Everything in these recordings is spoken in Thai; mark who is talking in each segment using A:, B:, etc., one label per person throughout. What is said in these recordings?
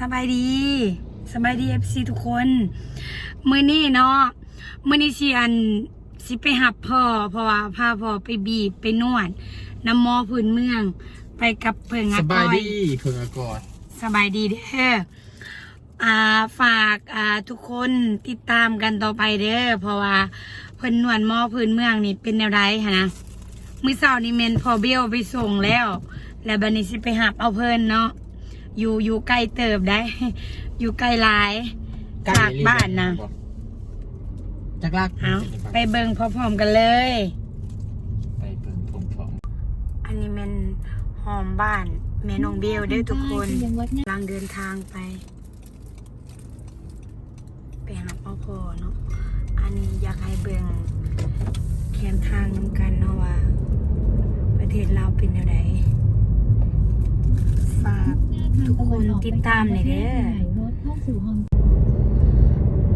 A: สบายดีสบายดีเอฟซีทุกคนมื้อนี้เนาะมื้อนี้สิอันสิไปหับพ่อเพราะว่าพาพ่อไปบีบไปนวดน้ำหมอพื้นเมือง ไปกับเพิ่ง
B: ส
A: อา
B: บาย
A: ก้อย
B: ดีเพิ่งอากอด
A: สบายดีเด้ออ่าฝากอ่าทุกคนติดตามกันต่อไปเด้อ เพราะว่าเพิ่นนวดหมอพื้นเมืองนี่เป็นแนวใดหะนะ มื้อเช้านี่แม่นพอเบลไปส่งแล้ว แล้วบัดนี้สิไปหับเอาเพิ่นเนาะ อยู่อยู่ใกล้เติบได้ อยู่ใกล้หลายจากบ้านนะ
B: จากลาก
A: เอาไปเบิ่งพร้อมๆกันเลย
B: ไปเบิ่งพร้อม
A: อันนี้แมันหอมบ้านแม่น้องเบลเด้อทุกคน
C: ยังวัดหน้ากำ
A: ลังเดินทางไปไปหาพ่อพ่อเนาะอันนี้อยากให้เบิ่งแคมทางน้ำกันเนาะว่า ประเทศลาวเป็นแนวใดฝากทุก คนติดตามหน่อยเด้อ
C: รถเข้าสู่ห้อง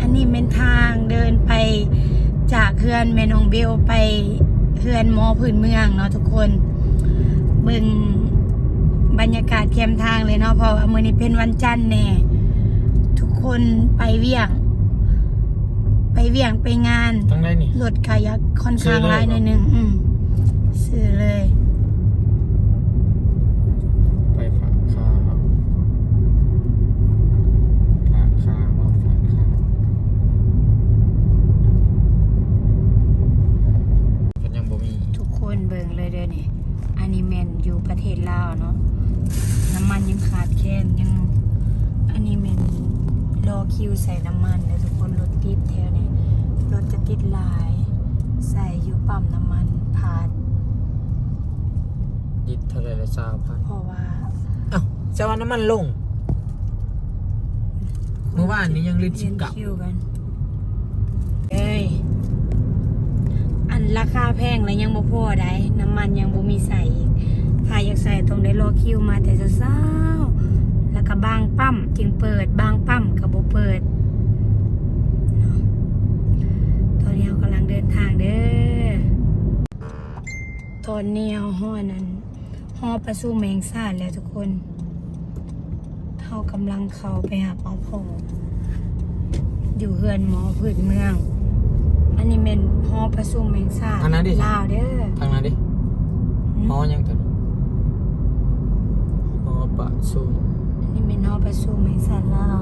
A: อันนี้เป็นทางเดินไปจากเขื่อนแม่นองเบลไปเขื่อนหมอพื้นเมืองเนาะทุกคนเบิ่งบรรยากาศแคมทางเลยเนาะเพราะว่ามื้อนี้เป็นวันจันทร์แน่ทุกคนไปเวียง ไปเวียงไปงาน
B: ๆต้องได้นี่
A: รถคายักค่อนข้าง
B: ซื้อเลย
A: หลายหน่อยหนึงอืมซื้อเลย
B: ไปฝากข้าวฝากข้าวว่าฝากข้าวมันยังบ่มี
A: ทุกคนเบิ่งเลยเด้อนี่อันนี้แมนอยู่ประเทศลาวเนาะ น้ำมันยังขาดแคลนยัง อันนี้แมนรอคิวใส่น้ำมันแล้วทุกคนรถติดแถวนี้รถจะติดหลาย ใส่อยู่ปั๊มน้ำมันผ่าน
B: ยิดเท่าไหรละสาวพัน
A: เพราะว่า
B: อ้าวจะว่าน้ำมันลง เมื่อวานนี้ยังลิตรสิบเก้า
A: รียนคิวกันเอ้ยอันราคาแพงแล้วยังบ่พอได้น้ำมันยังบ่มีใส่อีกถ้าอยากใส่ต้องได้รอคิวมาแต่เช้าๆแล้วก็บางปั๊มจึงเปิดบางปั๊มก็บ่เปิดเนาะตอนนี้ เรากำลังเดินทางเด้อตอนนี้เอาห้อนั้นห้อประสูแมงซาดแล้วทุกคนเท่ากำลังเข้าไปหาเปาพออยู่เฮือนหมอพื้นเมือง อันนี้เป็นห้อประสูแมงซาด
B: อันนั้นดิ
A: ลาวเด้อ
B: ทางนั้นดิหอยังตัวหอปะซุ่ม
A: อันนี้เป็นห้อประสูแมงซาดลาว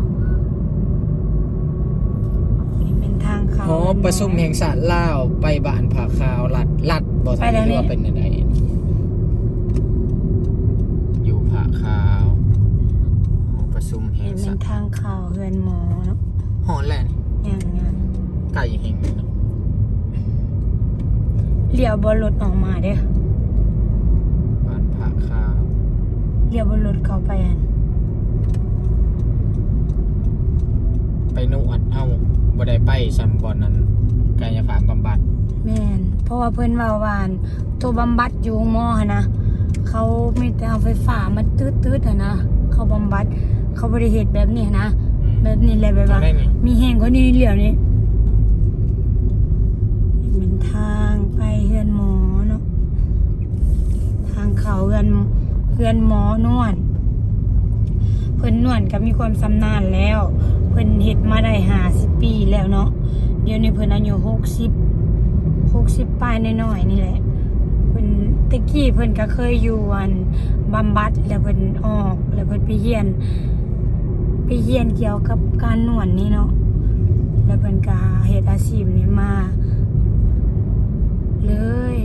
A: นี่เป็นทางเขา
B: หอประชุมแห่งชาติลาวไปบ้านผาขาวลัดลัดบ่ทันหรือว่าเป็นยังไงอยู่ผาขาวหอประชุมแห่
A: นี่
B: ง
A: เป็
B: ชานติ
A: ทางเขาเฮือนหมอเนาะ
B: หอแหละนี่
A: อย่างนั้น
B: ไก่แห่งนี้เนาะ
A: เลี้ยวบนรถออกมาเด้อ
B: บ้านผาขาว
A: เลี้ยวบนรถเข้าไปอัน
B: ไปนวดเอ้าบ่ได้ไปซัมบอนนั้นกายภาพบำบัด
A: แม่นเพราะว่าเพิ่นเว้าว่าอันตัวบำบัดอยู่หมอหั่นนะเขามีแต่เอาไฟฟ้ามาตืดๆหั่นนะเขาบำบัด เขาบ่ได้เฮ็ดแบบนี้หั้นนะ
B: อืม
A: แบบนี้แหละแบบว่า
B: ได้นี่
A: มีแห้งกว่านี้เหลียวนี้นี่เป็นทางไปเฮือนหมอเนาะทางเขาเฮือนเฮือนหมอนวดเพิ่นนวดก็มีความสำนาญแล้ว เพิ่นเฮ็ดมาได้ห้าสิบปีแล้วเนาะเดี๋ยวนี้เพิ่นอายุหกสิบหกสิบปลายน้อยๆนี่แหละเพิ่นตะกี้เพิ่นก็เคยอยู่อันบำบัดแล้วเพิ่นออกแล้วเพิ่นไปเรียนไปเรียนเกี่ยวกับการนวดนี่เนาะแล้วเพิ่นก็เฮ็ดอาชีพนี้มาเลย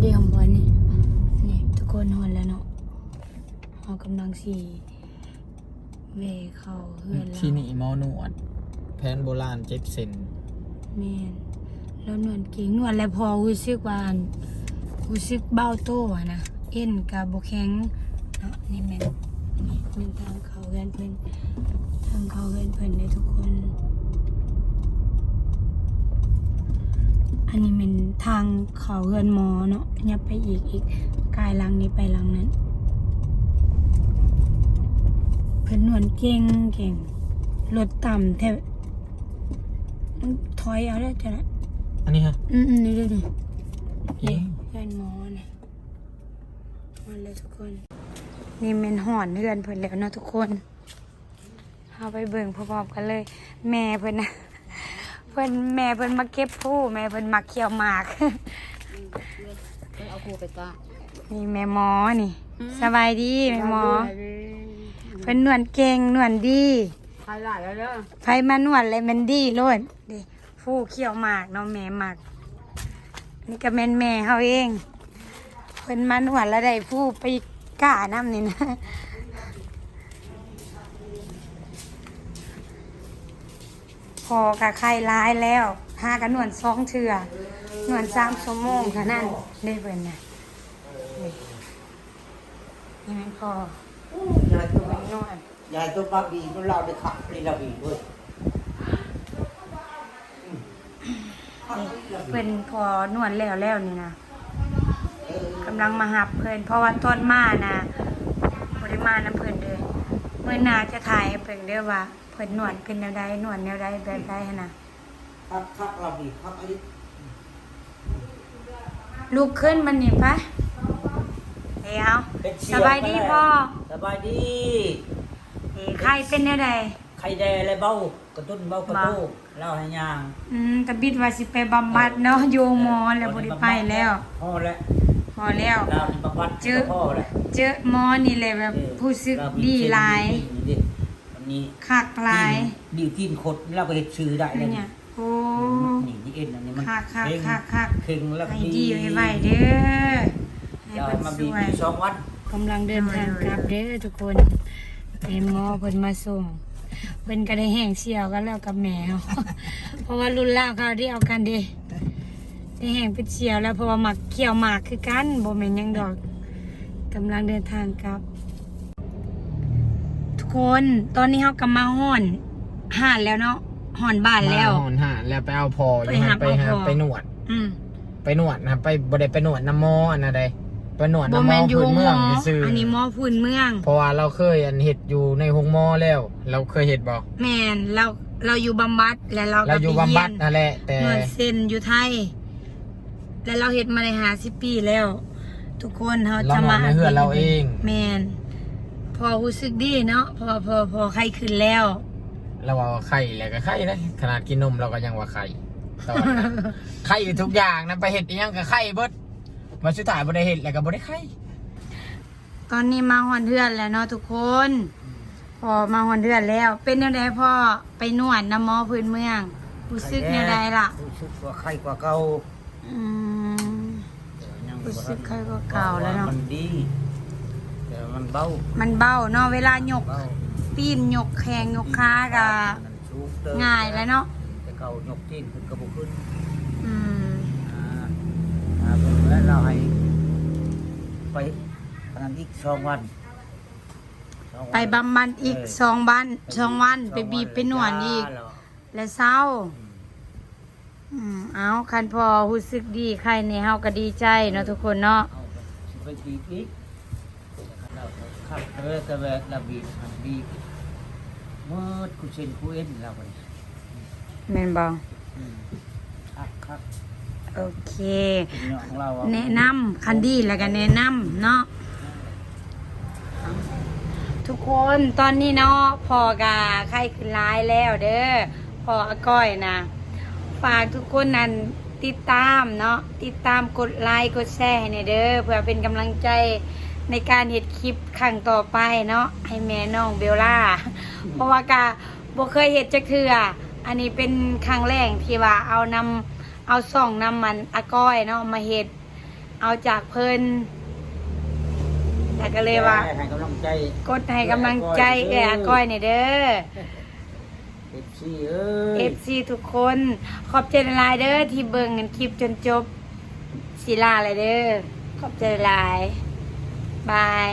A: เดี๋ยวบอลนี่นี่ทุกคนหอนแล้วเนาะเรากำลัง สีเวเข้าเฮือนแล้ว
B: ที่นี่หมอนวด แผนโบราณเจ็ดเซน
A: แมนแล้วนวดเก่งนวดแล้วพอรู้สึกว่าอันรู้สึกเบ้าโตอะนะเอ็นกับบแข็งเนาะนี่แมนนี่เป็นทางเขาเฮือนเพิ่นทางเขาเฮือนเพิ่นเลยทุกคน อันนี้เป็นทางเขาเฮือนหมอเนาะยับไปอีกอีกกายหลังนี้ไปหลังนั้น เพิ่นนวดเก่งเก่งรถต่ำแทบมันถอยเอาได้จ้ะนะ
B: อันนี้ฮะ
A: อืมอืมนี่ดูดิ
B: เอง
A: เพื่อนหมอนะมาเลยทุกคน นี่เมนหอนเพื่อนเพิ่นแล้วเนาะทุกคนเอาไปเบิ่งพร้อมๆกันเลย แม่เพิ่นนะเพิ่นแม่เพิ่นมาเก็บผู้แม่เพิ่นมาเคี่ยวหมาก
C: เอาครูไปก้า
A: นี่แม่หมอนี่ สบายดีแม่หมอเพิ่นนวดเก่งนวดดี
C: ใครหลายแล้วเด้อ
A: ไผมานวดเลยแมันดีโลดดิผู้เคี่ยวหมากเนาะแม่หมากนี่ก็แม่นแม่เฮาเองเพิ่นมานวดแล้วได้ผู้ไปก้าน้ำนี่นะพอกับไข่ร้ายแล้วหากันนวดสองเถื่อนวดสามชั่วโมงค่ะนั่นได้เพิ่นน่ะนี่นี่แม่นพอยา
D: ยตัว
A: นวด
D: ยายตัวบาบีตัวเราได้ขับเลยเราบีด้วย
A: นี่เพิ่นพอนวดแล้วแล้วนี่นะกำลังมาหับเพิ่นเพราะว่าต้นมานะบริมาน้ำเพิ่นเด้อเมื่อหนาจะถ่ายให้เพิ่นเด้อว่า เพิ่นนวดเป็นแนวใดนวดแนวใดแบบใดหั้นนะ
D: ขับขับเราบีขับอันนี้
A: ลุกขึ้นมันนี่ปะ เดี๋ยว
D: เป็นเชี
A: ส
D: ยว
A: บายดีพ่อ
D: สบายดี
A: เอ้ไข้เป็นแนวใด
D: ไข่แดงอะไรเบากระตุ้นเบากระตู้เล่าให้ยาง
A: อืมตะบิดว่าสิไปบำบัดเนาะอยู่หมอแล้วบ่ได้ไปแล้ว
D: พ่อแล้ว
A: พอแล้ว
D: เราในบำบัด
A: เจอ
D: พ่อแล้ว
A: เจอหมอนี่เลยแบบผู้สึกดีหลาย
D: วันนี้
A: คักหลาย
D: ดิวกินขดเราก็เห็ดชื่อได้เลย
A: เนี่ยโอ้
D: นี่นี่เอ็นอันนี้มัน
A: คักคัก
D: เข่ง
A: คักคัก
D: เข่งแล้วก็
A: ให้ดีไว้ไว้เด้อ ให้
D: เรา
A: เพิ่น
D: มา
A: ส
D: บี
A: วย
D: สองวัน
A: กำลังเดินทางกลับเด้อทุกคนแม่หมอเพิ่นมาส่งเพิ่นก็ได้แห้งเชี่ยวกันแล้วกับแมว เพราะว่ารุ่นล่าวเขาได้เอากันเด้ได้แห้งเป็นเชี่ยวแล้วเพราะว่าหมักเคี่ยวหมากคือกันบ่แม่นหยังดอกกำลังเดินทางกลับ ทุกคนตอนนี้เฮากำมาห่อนห่านแล้วเนาะห่อนบ้านแล้ว
B: มาหอนหาแล้วไปเอาพออยู่
A: ไปหา
B: ไปหา
A: เอาพอ
B: ไปหนวด
A: อืม
B: ไปหนวดนะไปบ่ได้ไปหนวดน้ำมออันนะใด ไปหนวด
A: บ่
B: น้ำม
A: แม่
B: อน
A: อยู่
B: พื้น
A: หม
B: เมื
A: อ
B: องซื่อ
A: อั
B: อั
A: นนี้หมอพื้นเมือง
B: เพราะว่าเราเคยอันเห็ดอยู่ในหงมอแล้ว เราเคยเห็ดบ่
A: แม่นเราเราอยู่บำบัดแล้วเราก็
B: เราอยู่
A: ไป
B: บำ
A: เยี่
B: บั
A: ย
B: ด
A: น
B: นั่นแหละแต่
A: หน่วยเซ็นอยู่ไทย แล้วเราเฮ็ดมาได้หาสิปีแล้ว ทุกคนเขา
B: เรา
A: จะ
B: นอ
A: มาน
B: ในเฮือนเราเอง
A: แมนพอรู้สึกดีเนาะพอพอพอไข้ขึ้นแล้ว
B: เราว่าไข่แล้วก็ไข่นะขนาดกินนมเราก็ยังว่าไข่ตอนนั้น ไข่ทุกอย่างนะไปเห็ดอีหยังก็ไข่เบิด มาสุดท้ายบ่ได้เห็ดแล้วก็บ่ได้ไข่
A: ตอนนี้มาหอนเทือนแล้วเนาะทุกคน พอมาหอนเทือนแล้ว เป็นยังไงพ่อไปนวดน้ำหมอพื้นเมืองรู้สึกยังไงล่ะ
D: รู้สึกว่าไข้กว่าเก่า
A: อืม
D: ยัง
A: รู้สึกไข้กว่าเก่าแล้วเนอะ
D: มันดีแต่มันเบา
A: มันเบาเนาะเวลายก
D: เบา
A: ตีนยกแขงยกขาก็
D: มันสูงเติบ
A: ง่ายแล้วเนาะ
D: แต่เก่ายกตีนขึ้นกระบุขึ้น
A: อืม
D: อ่า อ่าเบิ่งแล้วเราให้ไปขนาดอีกสองวันสองวัน
A: ไปบำบัดอีก
D: เออ
A: สองวันสองวันไปบีบไปนวดอีก
D: แล้ว
A: และเศร้า อืมเอาคันพอรู้สึกดีใครในเฮาก็ดีใจเนาะทุกคนเนาะ
D: เอาไปสิไปบีบอีกเราขับเออแต่แบบเราบีบมันบีบเมื่อกูเช่นกูเอ็นเราไป
A: แม่นบ่
D: อืมครับครับ
A: โอเค
D: เป็นเรื่องของเราอะ
A: แนะนำคันดีแล้วก็แนะนำเนาะทุกคนตอนนี้เนาะพอกาไข้ขึ้นร้ายแล้วเด้อพออาก้อยนะ ฝากทุกคนนั้นติดตามเนาะติดตามกดไลค์กดแชร์ให้ในอยเด้อเพื่อเป็นกำลังใจในการเห็ดคลิปครั้งต่อไปเนาะให้แม่น้องเบลล่า เพราะว่ากาบ่เคยเห็ดจักเทื่ออันนี้เป็นครั้งแรกที่ว่าเอานำ เอาส่องนำมันอาก้อยเนาะมาเห็ด เอาจากเพิ่นแต่ก็เลยว่า
D: ให้กำลังใจ
A: กดให้กำลังใจแก่อาก้อยนี่เด้อ
D: เอฟซีเอ้ย
A: FC ทุกคนขอบใจหลายๆเด้อที่เบิ่งกันคลิปจนจบศิลาเลยเด้อขอบใจหลายบาย